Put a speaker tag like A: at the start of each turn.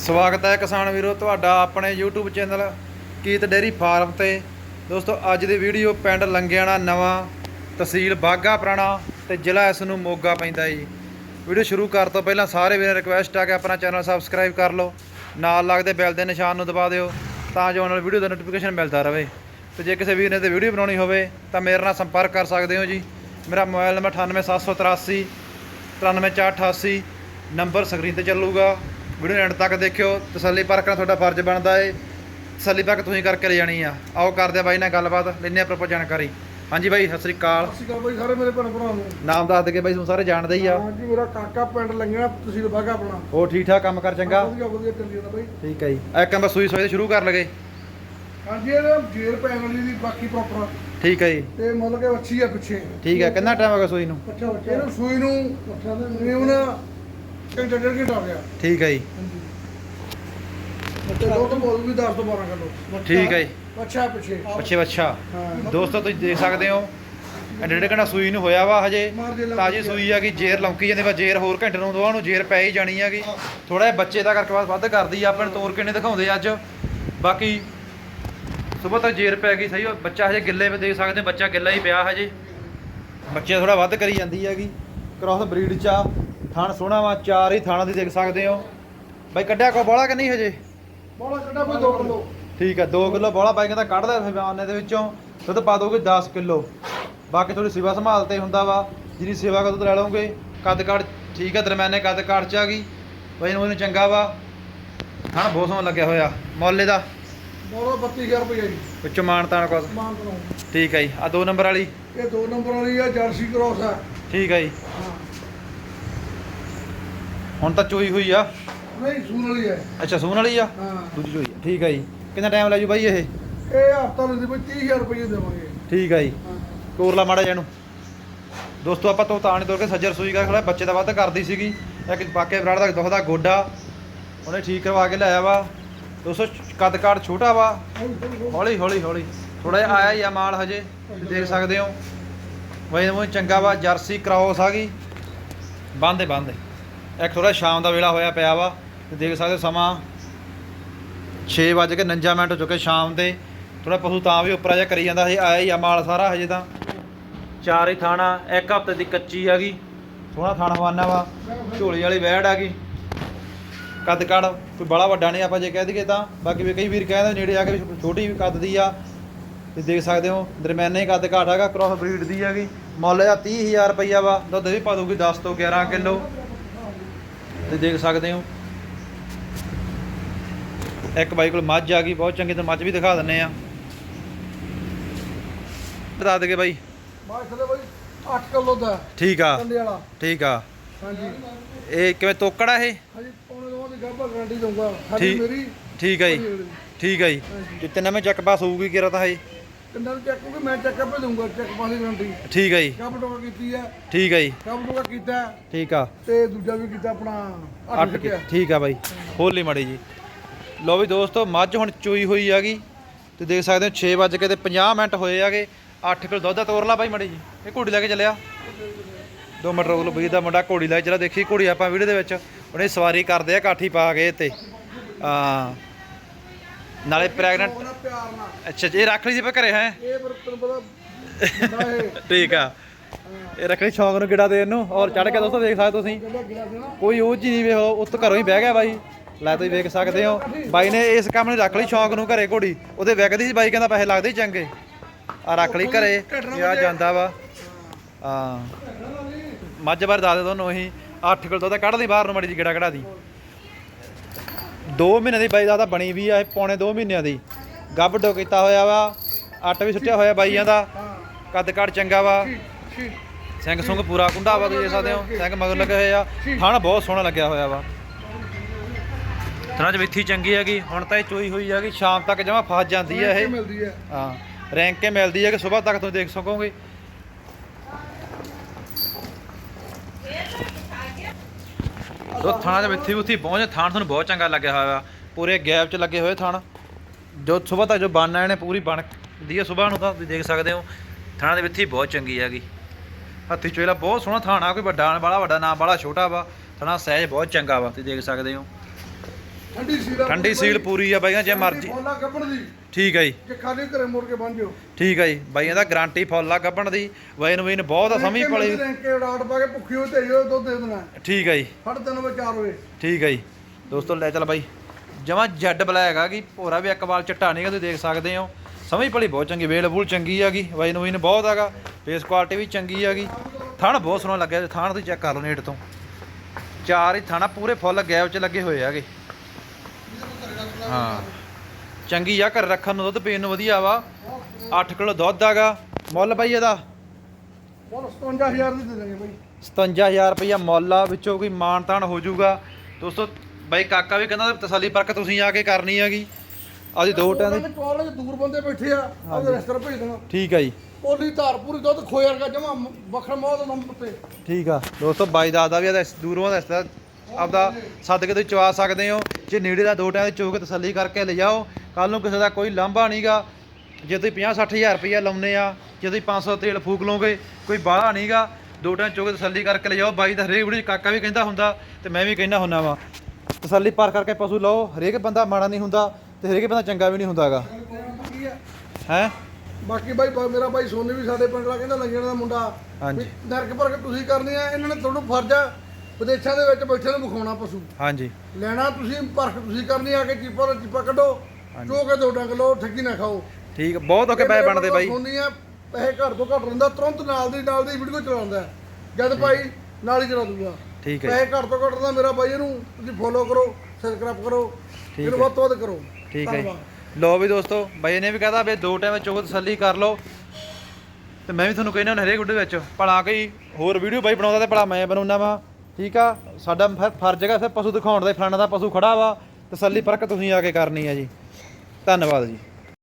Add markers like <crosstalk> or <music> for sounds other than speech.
A: ਸਵਾਗਤ ਹੈ ਕਿਸਾਨ ਵੀਰੋ, ਤੁਹਾਡਾ ਆਪਣੇ YouTube ਚੈਨਲ ਕੀਤ ਡੇਰੀ ਫਾਰਮ ਤੇ। ਦੋਸਤੋ, ਅੱਜ ਦੀ ਵੀਡੀਓ ਪਿੰਡ ਲੰਗਿਆਣਾ ਨਵਾਂ, ਤਹਿਸੀਲ ਬਾਗਾ ਪੁਰਾਣਾ ਤੇ ਜ਼ਿਲ੍ਹਾ ਇਸ ਨੂੰ ਮੋਗਾ ਪੈਂਦਾ ਜੀ। ਵੀਡੀਓ ਸ਼ੁਰੂ ਕਰਨ ਤੋਂ ਪਹਿਲਾਂ ਸਾਰੇ ਵੀਰਾਂ ਰਿਕੁਐਸਟ ਆ ਕਿ ਆਪਣਾ ਚੈਨਲ ਸਬਸਕ੍ਰਾਈਬ ਕਰ ਲਓ, ਨਾਲ ਲੱਗਦੇ ਬੈਲ ਦੇ ਨਿਸ਼ਾਨ ਨੂੰ ਦਬਾ ਦਿਓ ਤਾਂ ਜੋ ਨਾਲ ਵੀਡੀਓ ਦਾ ਨੋਟੀਫਿਕੇਸ਼ਨ ਮਿਲਦਾ ਰਹੇ। ਤੇ ਜੇ ਕਿਸੇ ਵੀਰ ਨੇ ਤੇ ਵੀਡੀਓ ਬਣਾਉਣੀ ਹੋਵੇ ਤਾਂ ਮੇਰੇ ਨਾਲ ਸੰਪਰਕ ਕਰ ਸਕਦੇ ਹੋ ਜੀ। ਮੇਰਾ ਮੋਬਾਈਲ ਨੰਬਰ 98783 93488 ਨੰਬਰ ਸਕਰੀਨ ਤੇ ਚੱਲੂਗਾ। ਵੀਡੀਓ ਐਂਡ ਤੱਕ ਦੇਖਿਓ ਤਸੱਲੀ ਪਰਖਣਾ ਤੁਹਾਡਾ ਫਰਜ਼ ਬਣਦਾ ਏ। ਤਸੱਲੀ ਪਰਖ ਤੁਸੀਂ ਕਰਕੇ ਲੈ ਜਾਣੀ ਆ। ਆਓ ਕਰਦੇ ਆ ਬਾਈ ਨਾਲ ਗੱਲਬਾਤ ਲੈਂਦੇ ਆ ਪ੍ਰੋਪਰ ਜਾਣਕਾਰੀ। ਹਾਂਜੀ ਬਾਈ ਸਤਿ ਸ੍ਰੀ ਅਕਾਲ।
B: ਸਤਿ ਸ਼੍ਰੀ ਅਕਾਲ ਬਾਈ ਸਾਰੇ ਮੇਰੇ ਭੈਣ ਭਰਾ ਨੂੰ
A: ਨਾਮ ਦੱਸ ਦੇ ਕੇ ਬਾਈ ਤੁਹਾਨੂੰ ਸਾਰੇ ਜਾਣਦੇ ਹੀ ਆ।
B: ਹਾਂਜੀ ਮੇਰਾ ਕਾਕਾ ਪਿੰਡ ਲੰਗਣਾ ਤਹਿਸੀਲ ਬਾਗਾ ਆਪਣਾ।
A: ਹੋਰ ਠੀਕ ਠਾਕ ਕੰਮ ਕਰ ਚੰਗਾ?
B: ਵਧੀਆ ਵਧੀਆ ਚੱਲੀ ਜਾਂਦਾ ਬਾਈ।
A: ਠੀਕ ਹੈ ਜੀ। ਇੱਕ ਕੰਮ ਸੂਈ ਸੋਈ ਸ਼ੁਰੂ ਕਰ ਲਗੇ।
B: ਹਾਂਜੀ ਇਹ ਜੇਰ ਪੈਣ ਵਾਲੀ ਦੀ ਬਾਕੀ ਪ੍ਰੋਪਰ
A: ਠੀਕ ਹੈ ਜੀ।
B: ਤੇ ਮਤਲਬ ਕਿ ਅੱਛੀ ਆ ਪਿੱਛੇ।
A: ਠੀਕ ਹੈ ਕਿੰਨਾ ਟਾਈਮ ਹੋ ਗਿਆ ਸੂਈ ਨੂੰ?
B: ਅੱਛਾ ਬੱਚਾ ਇਹਨੂੰ ਸੂਈ ਨੂੰ ਅੱਛਾ ਤੇ ਹੁਣ ਘੰਟਾ ਡੇਢ ਘੰਟਾ ਹੋ ਗਿਆ?
A: ਠੀਕ ਹੈ ਜੀ।
B: ਹਾਂਜੀ ਬੱਚਾ ਦੋ ਤੋਂ ਬੋਲ ਵੀ 10 ਤੋਂ 12 ਕਿਲੋ।
A: ਠੀਕ ਹੈ ਜੀ।
B: ਅੱਛਾ ਪਿੱਛੇ।
A: ਅੱਛੇ ਅੱਛਾ ਦੋਸਤੋ ਤੁਸੀਂ ਦੇਖ ਸਕਦੇ ਹੋ ਡੇਢ ਘੰਟਾ ਸੂਈ ਨੂੰ ਹੋਇਆ ਵਾ ਹਜੇ। ਤਾਜੀ ਸੂਈ ਆ ਕਿ ਜੇਰ ਲੌਂਕੀ ਜਾਂਦੇ ਵਾ ਜੇਰ ਹੋਰ ਘੰਟੇ ਨੂੰ ਦੋਵਾਂ ਨੂੰ ਜੇਰ ਪੈ ਹੀ ਜਾਣੀ ਹੈਗੀ ਥੋੜਾ ਜਿਹਾ ਬੱਚੇ ਦਾ ਕਰਕੇ ਬਾਅਦ ਵੱਧ ਕਰਦੀ ਆ ਆਪਾਂ ਨੂੰ ਤੋਰ ਕਿੰਨੇ ਦਿਖਾਉਂਦੇ ਅੱਜ। ਬਾਕੀ ਸਵੇਰ ਤੱਕ ਜੇਰ ਪੈ ਗਈ ਸਹੀ ਉਹ ਬੱਚਾ ਹਜੇ ਗਿੱਲੇ ਵਿੱਚ ਦੇਖ ਸਕਦੇ ਬੱਚਾ ਗਿੱਲਾ ਹੀ ਪਿਆ ਹਜੇ। ਬੱਚੇ ਥੋੜਾ ਵੱਧ ਕਰੀ ਜਾਂਦੀ ਹੈਗੀ ਕ੍ਰਾਸ ਬਰੀਡ ਚ ਆ। ਥਣ ਸੋਹਣਾ ਵਾ ਚਾਰ ਹੀ ਥਾਣਾ ਦੀ ਦੇਖ ਸਕਦੇ ਹੋ। ਬਾਈ ਕੱਢਿਆ ਕੋ ਬੋਲਾ ਕਿ ਨਹੀਂ ਹਜੇ?
B: ਬੋਲਾ ਕੱਢਾ ਕੋਈ 2 ਕਿਲੋ।
A: ਠੀਕ ਹੈ 2 ਕਿਲੋ ਬੋਲਾ ਬਾਈ ਕਹਿੰਦਾ ਕੱਢਦਾ ਫਿਮਾਨੇ ਦੇ ਵਿੱਚੋਂ। ਦੁੱਧ ਪਾ ਦੋਗੇ 10 ਕਿਲੋ। ਬਾਕੀ ਥੋੜੀ ਸੇਵਾ ਸੰਭਾਲ ਤੇ ਹੁੰਦਾ ਵਾ ਜਿਹਦੀ ਸੇਵਾ ਕਦੋਂ ਲੈ ਲਓਗੇ। ਕੱਦ ਕਾਠ ਠੀਕ ਹੈ ਦਰਮਿਆਨੇ ਕੱਦ ਕਾਠ ਚ ਆ ਗਈ। ਬਾਈ ਨੂੰ ਉਹਨੂੰ ਚੰਗਾ ਵਾ। ਹਣ ਬਹੁਤ ਸੋਹਣਾ ਲੱਗਿਆ ਹੋਇਆ ਮੁੱਲ ਇਹਦਾ।
B: ਬੋਲਾ 32000 ਰੁਪਏ ਜੀ।
A: ਵਿੱਚੋਂ ਮਾਨ ਤਾਨ ਕੋਸ
B: ਮਾਨ ਤੋਂ
A: ਠੀਕ ਹੈ ਜੀ ਆ 2 ਨੰਬਰ ਵਾਲੀ।
B: ਇਹ ਦੋ ਨੰਬਰ ਵਾਲੀ ਆ ਜਰਸੀ ਕ੍ਰੋਸ ਆ।
A: ਠੀਕ ਹੈ ਜੀ। ਹੁਣ ਤਾਂ ਚੋਈ ਹੋਈ ਆ?
B: ਨਹੀਂ ਸੂਨ ਵਾਲੀ ਹੈ।
A: ਅੱਛਾ ਸੂਣ ਵਾਲੀ ਆ?
B: ਹਾਂ।
A: ਦੂਜੀ ਚੋਈ ਆ। ਠੀਕ ਹੈ ਜੀ। ਕਿੰਨਾ ਟਾਈਮ ਲੈ ਜੂ ਬਾਈ ਇਹ?
B: ਇਹ ਹਫਤਾ ਲੈਂਦੇ ਬਈ 30000 ਰੁਪਏ ਦੇਵਾਂਗੇ।
A: ਠੀਕ ਹੈ ਜੀ। ਕੋਰਲਾ ਮਾੜਾ ਜਿਹਾ ਨੂੰ ਦੋਸਤੋ ਆਪਾਂ ਤੋਂ ਤਾਣੀ ਤੋੜ ਕੇ ਸੱਜਰ ਸੂਈ ਕਰ ਖੜਾ ਬੱਚੇ ਦਾ ਵੱਧ ਕਰਦੀ ਸੀਗੀ। ਇੱਕ ਬਾਕੇ ਬਰਾੜ ਦਾ ਦੁਖਦਾ ਗੋਡਾ ਉਹਨੇ ਠੀਕ ਕਰਵਾ ਕੇ ਲਿਆਇਆ ਵਾ। ਦੋਸਤੋ ਕੱਦ ਕਾਠ ਛੋਟਾ ਵਾ। ਹੌਲੀ ਹੌਲੀ ਹੌਲੀ। ਥੋੜਾ ਜਿਹਾ ਆਇਆ ਹੀ ਆ ਮਾਲ ਹਜੇ ਦੇਖ ਸਕਦੇ ਹੋ। ਵਈ ਉਹ ਚੰਗਾ ਵਾ ਜਰਸੀ ਕ੍ਰਾਸ ਆ ਗਈ ਬੰਦੇ ਬੰਦੇ ਇੱਕ ਥੋੜਾ ਸ਼ਾਮ ਦਾ ਵੇਲਾ ਹੋਇਆ ਪਿਆ ਵਾ ਤੇ ਦੇਖ ਸਕਦੇ ਹੋ ਸਮਾਂ 6:49 ਮਿੰਟ ਹੋ ਚੁੱਕੇ ਸ਼ਾਮ ਦੇ। ਥੋੜਾ ਪਸ਼ੂ ਤਾਂ ਵੀ ਉੱਪਰ ਜਿਹਾ ਕਰੀ ਜਾਂਦਾ ਹਜੇ ਆਇਆ ਹੀ ਆ ਮਾਲ ਸਾਰਾ ਹਜੇ ਤਾਂ। ਚਾਰ ਹੀ ਥਾਣਾ ਇੱਕ ਹਫ਼ਤੇ ਦੀ ਕੱਚੀ ਆ ਗਈ। ਸੋਹਣਾ ਥਾਣਾ ਵਾਨਾ ਵਾ ਝੋਲੀ ਵਾਲੀ ਵੈੜ ਆ ਗਈ। ਕੱਦ ਕਾੜ ਕੋਈ ਬੜਾ ਵੱਡਾ ਨਹੀਂ ਆਪਾਂ ਜੇ ਕਹਿ ਦਈਏ ਤਾਂ। ਬਾਕੀ ਵੀ ਕਈ ਵੀਰ ਕਹਿੰਦੇ ਨੇੜੇ ਆ ਕੇ ਵੀ ਛੋਟੀ ਵੀ ਕੱਦ ਦੀ ਆ। ਤੇ ਦੇਖ ਸਕਦੇ ਹੋ ਦਰਮਿਆਨੇ ਕੱਦ ਕਾਠ ਹੈਗਾ ਕ੍ਰਾਸ ਬਰੀਡ ਦੀ ਹੈਗੀ। ਮੁੱਲ ਇਹਦਾ 30000 ਰੁਪਈਆ ਵਾ ਦੁੱਧ ਵੀ ਪਾ ਦੂਗੀ 10 ਤੋਂ 11 ਕਿਲੋ। ਤੇ ਦੇਖ ਸਕਦੇ ਹੋ। ਇੱਕ ਬਾਈ ਕੋਲ ਮੱਝ ਆ ਗਈ ਬਹੁਤ ਚੰਗੀ ਤੇ ਮੱਝ ਵੀ ਦਿਖਾ ਦਿੰਨੇ ਆ ਬਤਾ ਦੇਗੇ ਬਾਈ।
B: ਬਾਅਦ ਥਲੇ ਬਈ 8 ਕਿਲੋ ਦਾ
A: ਠੀਕ ਆ।
B: ਕੰਡੇ ਵਾਲਾ।
A: ਠੀਕ ਆ।
B: ਹਾਂਜੀ।
A: ਇਹ ਕਿਵੇਂ ਤੋਕੜਾ ਇਹ?
B: ਹਾਂਜੀ ਪੌਣੇ ਦੋ ਦੀ ਗੱਭਾ ਗਾਰੰਟੀ ਦਊਂਗਾ। ਸਾਡੀ। ਮੇਰੀ
A: ਠੀਕ ਆ ਜੀ। ਠੀਕ ਆ ਜੀ। ਜਿੱਤੇ ਨਵੇਂ ਚੱਕ ਪਾਸ ਹੋਊਗੀ ਕਿਰਾ ਤਾਂ ਹੈ
B: ਕੰਡਾ ਨੂੰ ਚੈੱਕ ਕਿ ਮੈਂ ਚੈੱਕ ਆਪੇ ਦਊਂਗਾ ਚੈੱਕ ਪਾਸ ਦੀ ਗਾਰੰਟੀ।
A: ਠੀਕ ਆ ਜੀ।
B: ਕੱਪ ਟੋਕਾ ਕੀਤੀ ਹੈ
A: ਠੀਕ ਆ ਜੀ।
B: ਕੱਪ ਟੋਕਾ ਕੀਤਾ?
A: ਠੀਕ ਆ।
B: ਤੇ ਦੂਜਾ ਵੀ ਕੀਤਾ ਆਪਣਾ 8
A: ਅੱਠ
B: ਟਿਕਿਆ
A: ਠੀਕ ਆ ਬਾਈ। ਖੋਲ ਲਈ ਮੜੀ ਜੀ। ਲੋ ਵੀ ਦੋਸਤੋ ਮੱਝ ਹੁਣ ਚੋਈ ਹੋਈ ਹੈਗੀ। ਤੇ ਦੇਖ ਸਕਦੇ ਹੋ 6 ਵਜੇ ਕੇ ਤੇ 50 ਮਿੰਟ ਹੋਏ ਹੈਗੇ। 8 ਕਿਲੋ ਦੁੱਧ ਦਾ ਤੋਰ ਲਾ ਬਾਈ ਮੜੀ ਜੀ। ਇਹ ਘੋੜੀ ਲੈ ਕੇ ਚੱਲਿਆ। ਦੋ ਮਿੰਟ ਰੋਕ ਲਓ ਬਈ ਦਾ ਮੁੰਡਾ ਘੋੜੀ ਲੈ ਕੇ ਚਲਾ ਦੇਖੀ ਘੋੜੀ ਆਪਾਂ ਵੀਡੀਓ ਦੇ ਵਿੱਚ। ਉਹਨੇ ਸਵਾਰੀ ਕਰਦੇ ਆ ਕਾਠੀ ਪਾ ਕੇ ਤੇ। ਆ ਨਾਲੇ ਪ੍ਰੈਗਨੈਂਟ
B: ਉਹਨਾਂ ਪਿਆਰ ਨਾਲ?
A: ਅੱਛਾ ਜੀ, ਇਹ ਰੱਖ ਲਈ ਸੀ ਪਾ ਘਰੇ ਹੈ?
B: ਇਹ ਫਿਰ ਤੈਨੂੰ ਪਤਾ ਮੁੰਡਾ ਇਹ। <laughs>
A: ਠੀਕ ਆ। ਇਹ ਰੱਖਣੀ ਸ਼ੌਂਕ ਨੂੰ ਗਿੜਾ ਦੇ ਇਹਨੂੰ ਔਰ ਚੜ ਕੇ ਦੋਸਤੋ ਦੇਖ ਸਕਦੇ ਤੁਸੀਂ।
B: ਦੇਣਾ।
A: ਕੋਈ ਉਹ ਚੀਜ਼ ਨਹੀਂ ਵੇਖੋ ਉੱਤ ਘਰੋਂ ਹੀ ਬਹਿ ਗਿਆ ਬਾਈ। ਲੈ ਤੁਸੀਂ ਵੇਖ ਸਕਦੇ ਹੋ। ਬਾਈ ਨੇ ਇਸ ਕੰਮ ਨੂੰ ਰੱਖ ਲਈ ਸ਼ੌਂਕ ਨੂੰ ਘਰੇ ਘੋੜੀ। ਉਹਦੇ ਵਿਕਦੀ ਸੀ ਬਾਈ ਕਹਿੰਦਾ ਪੈਸੇ ਲੱਗਦੇ ਹੀ ਚੰਗੇ। ਆ ਰੱਖ ਲਈ ਘਰੇ ਆ। ਜਾਂਦਾ ਵਾ। ਹਾਂ। ਮੱਝ ਬਾਰ ਦੱਸ ਦੇ ਤੁਹਾਨੂੰ ਅਸੀਂ 8 ਕਿਲੋ ਦੁੱਧ ਕੱਢ ਲਈ ਬਾਹਰ ਨੂੰ ਮੜੀ ਜੀ ਗੇੜਾ ਕਢਾ ਦੀ। 2 ਮਹੀਨੇ ਦੀ ਬਾਈ ਦਾ ਤਾਂ ਬਣੀ ਵੀ ਆ ਇਹ ਪੌਣੇ 2 ਮਹੀਨਿਆਂ ਦੀ। ਗੱਬ ਡੋ ਕੀਤਾ ਹੋਇਆ ਵਾ ਅੱਟ ਵੀ ਸੁੱਟਿਆ ਹੋਇਆ ਬਾਈਆਂ ਦਾ। ਕੱਦ ਕੱਦ ਚੰਗਾ ਵਾ। ਸਿੰਘ ਸੁੰਗ ਪੂਰਾ ਕੁੰਡਾ ਵਾ ਤੁਸੀਂ ਦੇਖ ਸਕਦੇ ਹੋ। ਸਿੰਘ ਮਗਰ ਲੱਗੇ ਹੋਏ ਆ। ਥਣ ਬਹੁਤ ਸੋਹਣਾ ਲੱਗਿਆ ਹੋਇਆ ਵਾ। ਥਣਾ ਚ ਵਿੱਥੀ ਚੰਗੀ ਹੈਗੀ। ਹੁਣ ਤਾਂ ਇਹ ਚੋਈ ਹੋਈ ਹੈਗੀ। ਸ਼ਾਮ ਤੱਕ ਜਮਾ ਫਸ ਜਾਂਦੀ ਹੈ ਇਹ।
B: ਹਾਂ
A: ਰੈਂਕ ਕੇ ਮਿਲਦੀ ਹੈ ਕਿ ਸਵੇਰ ਤੱਕ ਤੁਸੀਂ ਦੇਖ ਸਕੋਗੇ। ਜੋ ਥਾਣਾ ਦੇ ਵਿੱਥੀ ਉੱਥੀ ਪਹੁੰਚ, ਥਾਣ ਤੁਹਾਨੂੰ ਬਹੁਤ ਚੰਗਾ ਲੱਗਿਆ ਹੋਇਆ। ਪੂਰੇ ਗੈਪ 'ਚ ਲੱਗੇ ਹੋਏ ਥਾਣ। ਜੋ ਸਵੇਰ ਤੱਕ ਜੋ ਬਣ ਆਏ ਨੇ, ਪੂਰੀ ਬਣ ਦੀ ਹੈ ਸਵੇਰ ਨੂੰ ਤਾਂ ਤੁਸੀਂ ਦੇਖ ਸਕਦੇ ਹੋ। ਥਾਣਾ ਦੇ ਵਿੱਥੀ ਬਹੁਤ ਚੰਗੀ ਹੈਗੀ। ਹੱਥੀ ਚੋਲਾ ਬਹੁਤ ਸੋਹਣਾ ਥਾਣਾ ਕੋਈ ਵੱਡਾ ਵਾਲਾ, ਵੱਡਾ ਨਾ ਵਾਲਾ, ਛੋਟਾ ਵਾ। ਥਣਾ ਸਹਿਜ ਬਹੁਤ ਚੰਗਾ ਵਾ, ਤੁਸੀਂ ਦੇਖ ਸਕਦੇ ਹੋ।
B: ਠੰਡੀ ਸੀਲ ਆ
A: ਠੰਡੀ
B: ਪੂਰੀ
A: ਸੀਲ
B: ਬਾਈ।
A: ਪੂਰੀ ਆ ਬਾਈਆਂ ਜੇ ਮਰਜ਼ੀ।
B: ਫੋਲਾ ਕੱਪਣ ਦੀ।
A: ਠੀਕ ਹੈ ਜੀ।
B: ਜੇ ਖਾਲੀ ਘਰੇ ਮੁੜ ਕੇ ਬਣ ਜਿਓ।
A: ਠੀਕ ਹੈ ਜੀ ਬਾਈਆਂ ਦਾ ਗਾਰੰਟੀ ਫੁੱਲ ਆ ਗੱਭਣ ਦੀ ਵੈਨ ਵੈਨ ਬਹੁਤ ਆ ਸਮਝ ਪਲੀ
B: ਰੈਂਕ ਕੇ ਰਾਟ ਪਾ ਕੇ ਭੁੱਖੀ ਹੋ ਤੇ ਜੋ ਦੁੱਧ ਦੇ ਦੇਣਾ।
A: ਠੀਕ ਹੈ ਜੀ।
B: ਸਾਢੇ ਤਿੰਨ ਵਜੇ 4 ਵਜੇ।
A: ਠੀਕ ਹੈ ਜੀ। ਦੋਸਤੋ ਲੈ ਚੱਲ ਬਾਈ। ਜਮਾ ਜੈਡ ਬਲੈਕ ਆ ਗਈ ਭੋਰਾ ਵੀ ਇੱਕ ਵਾਲ ਚਿੱਟਾ ਨਹੀਂਗਾ ਤੁਸੀਂ ਦੇਖ ਸਕਦੇ ਹੋ। ਸਮਝ ਪਲੀ ਬਹੁਤ ਚੰਗੀ ਵੇਲ ਵੂਲ ਚੰਗੀ ਹੈਗੀ ਵੈਨ ਵੈਨ ਬਹੁਤ ਹੈਗਾ ਫੇਸ ਕੁਆਲਿਟੀ ਵੀ ਚੰਗੀ ਹੈਗੀ ਥਣ ਬਹੁਤ ਸੋਹਣਾ ਲੱਗਿਆ ਥਣ ਤੁਸੀਂ ਚੈੱਕ ਕਰ ਲਓ ਨੇਟ ਤੋਂ। ਚਾਰ ਹੀ ਥਾਣਾ ਪੂਰੇ ਫੁੱਲ ਗੈਪ 'ਚ ਲੱਗੇ ਹੋਏ ਹੈਗੇ ਹਾਂ। ਚੰਗੀ ਆ ਘਰ ਰੱਖਣ ਨੂੰ ਦੁੱਧ ਪੀਣ ਨੂੰ ਵਧੀਆ ਵਾ। 8 ਕਿਲੋ ਦੁੱਧ ਹੈਗਾ। ਮੁੱਲ ਬਾਈ ਇਹਦਾ?
B: ਬੋਲ 57000 ਦੀ ਦੇ ਦਾਂਗੇ ਬਾਈ।
A: 57000 ਰੁਪਈਆ ਮੁੱਲ ਆ ਵਿੱਚੋਂ ਕੋਈ ਮਾਣ ਤਾਣ ਹੋ ਜਾਊਗਾ। ਦੋਸਤੋ ਬਾਈ ਕਾਕਾ ਵੀ ਕਹਿੰਦਾ ਤਸੱਲੀ ਪਰਖ ਤੁਸੀਂ ਆ ਕੇ ਕਰਨੀ ਹੈਗੀ। ਆਦੀ ਦੋ ਟਾਂ ਦੀ
B: ਕਾਲਜ ਦੂਰ ਬੰਦੇ ਬੈਠੇ ਆ ਉਹਦੇ ਰਸਤਰ ਭੇਜ ਦੇਣਾ।
A: ਠੀਕ ਆ ਜੀ।
B: ਪੋਲੀ ਧਾਰ ਪੂਰੀ ਦੁੱਧ ਖੋਏ ਵਰਗਾ ਜਮਾ ਵੱਖਰਾ ਮੌਤ ਨੰਬਰ ਤੇ।
A: ਠੀਕ ਆ। ਦੋਸਤੋ ਬਾਈ ਦਾਦਾ ਵੀ ਇਹਦਾ ਦੂਰੋਂ ਦਾ ਇਸਦਾ ਆਪਦਾ ਸੱਦ ਕੇ ਤੁਸੀਂ ਚਵਾ ਸਕਦੇ ਹੋ। ਜੇ ਨੇੜੇ ਦਾ ਦੋ ਟਾਂ ਦੀ ਤਸੱਲੀ ਕਰਕੇ ਲੈ ਜਾਓ ਕੱਲ ਨੂੰ ਕਿਸੇ ਦਾ ਕੋਈ ਲਾਂਭਾ ਨਹੀਂਗਾ। ਜੇ ਤੁਸੀਂ 50 60000 ਰੁਪਈਆ ਲਾਉਨੇ ਆ ਜੇ ਤੁਸੀਂ 500 ਤੇਲ ਫੂਕ ਲਓਗੇ ਕੋਈ ਬਾਹਲਾ ਨਹੀਂਗਾ। ਦੋ ਟਾਂ ਚੋ ਕੇ ਤਸੱਲੀ ਕਰਕੇ ਲੈ ਜਾਓ ਬਾਈ ਦਾ ਹਰੇਕ ਵੀਡੀਓ ਕਾਕਾ ਵੀ ਕਹਿੰਦਾ ਹੁੰਦਾ ਤੇ ਮੈਂ ਵੀ ਕਹਿੰਦਾ ਹੁੰਨਾ ਵਾ। ਤਸੱਲੀ ਪਰ ਕਰਕੇ ਪਸ਼ੂ ਲਓ। ਹਰੇਕ ਬੰਦਾ ਮਾੜਾ ਨਹੀਂ ਹੁੰਦਾ ਤੇ ਹਰੇਕ ਬੰਦਾ ਚੰਗਾ ਵੀ ਨਹੀਂ ਹੁੰਦਾਗਾ। ਹੈ?
B: ਬਾਕੀ ਬਾਈ ਮੇਰਾ ਬਾਈ ਸੋਨੀ ਵੀ ਸਾਡੇ ਪਿੰਡ ਦਾ ਕਹਿੰਦਾ ਲੰਗਣ ਦਾ ਮੁੰਡਾ।
A: ਹਾਂਜੀ।
B: ਨਰਕ ਪਰ ਤੁਸੀਂ ਕਰਨੀ ਆ ਇਹਨਾਂ ਨੇ ਤੁਹਾਨੂੰ ਫਰਜ਼ ਆ। ਵਿਦੇਸ਼ਾਂ ਦੇ ਵਿੱਚ ਬੈਠੇ ਨੂੰ ਵਿਖਾਉਣਾ ਪਸ਼ੂ।
A: ਹਾਂਜੀ।
B: ਲੈਣਾ ਤੁਸੀਂ ਪਰਖ ਤੁਸੀਂ ਕਰਨੀ ਆ ਕੇ ਚੀਪਾ ਦਾ ਚੀਪਾ ਕੱਢੋ ਚੋ ਕੇ ਦੋ ਡੰਗ ਲਓ ਠੱਗੀ ਨਾ ਖਾਓ।
A: ਠੀਕ ਬਹੁਤ ਓਕੇ ਪੈ ਬਣਦੇ ਬਾਈ।
B: ਸੋਨੀ ਆ ਪੈਸੇ ਘੱਟ ਤੋਂ ਘੱਟ ਰਹਿੰਦਾ ਤੁਰੰਤ ਨਾਲ ਦੀ ਨਾਲ ਦੀ ਵੀਡੀਓ ਚਲਾਉਂਦਾ। ਜਦ ਭਾਈ ਨਾਲ ਹੀ ਚਲਾ ਦੂਗਾ।
A: ਠੀਕ ਹੈ
B: ਪੈਸੇ ਘੱਟ ਤੋਂ ਘੱਟ ਰਹਿੰਦਾ ਮੇਰਾ ਬਾਈ ਇਹਨੂੰ ਤੁਸੀਂ ਫੋਲੋ ਕਰੋ ਸਬਸਕ੍ਰਾਈਬ ਕਰੋ
A: ਠੀਕ।
B: ਵੱਧ ਤੋਂ ਵੱਧ ਕਰੋ।
A: ਠੀਕ ਹੈ। ਲੋ ਵੀ ਦੋਸਤੋ ਬਾਈ ਨੇ ਵੀ ਕਹਦਾ ਵੀ ਦੋ ਟਾਈਮ ਚੋਕ ਤਸੱਲੀ ਕਰ ਲਓ। ਤੇ ਮੈਂ ਵੀ ਤੁਹਾਨੂੰ ਕਹਿੰਦਾ ਹਰੇਕ ਵੀਡੀਓ ਵਿੱਚ ਭਲਾ ਕੋਈ ਹੋਰ ਵੀਡੀਓ ਬਾਈ ਬਣਾਉਂਦਾ ਤੇ ਭਲਾ ਮੈਂ ਬਣਾਉਣਾ ਵਾ। ਠੀਕ ਆ? ਸਾਡਾ ਫਿਰ ਫਰਜ਼ ਹੈਗਾ ਫਿਰ ਪਸ਼ੂ ਦਿਖਾਉਣ ਦਾ, ਫਲਾਣਾ ਦਾ ਪਸ਼ੂ ਖੜਾ ਵਾ ਤਸੱਲੀ ਪਰਖ ਤੁਸੀਂ ਆ ਕੇ ਕਰਨੀ ਆ ਜੀ। ਧੰਨਵਾਦ ਜੀ।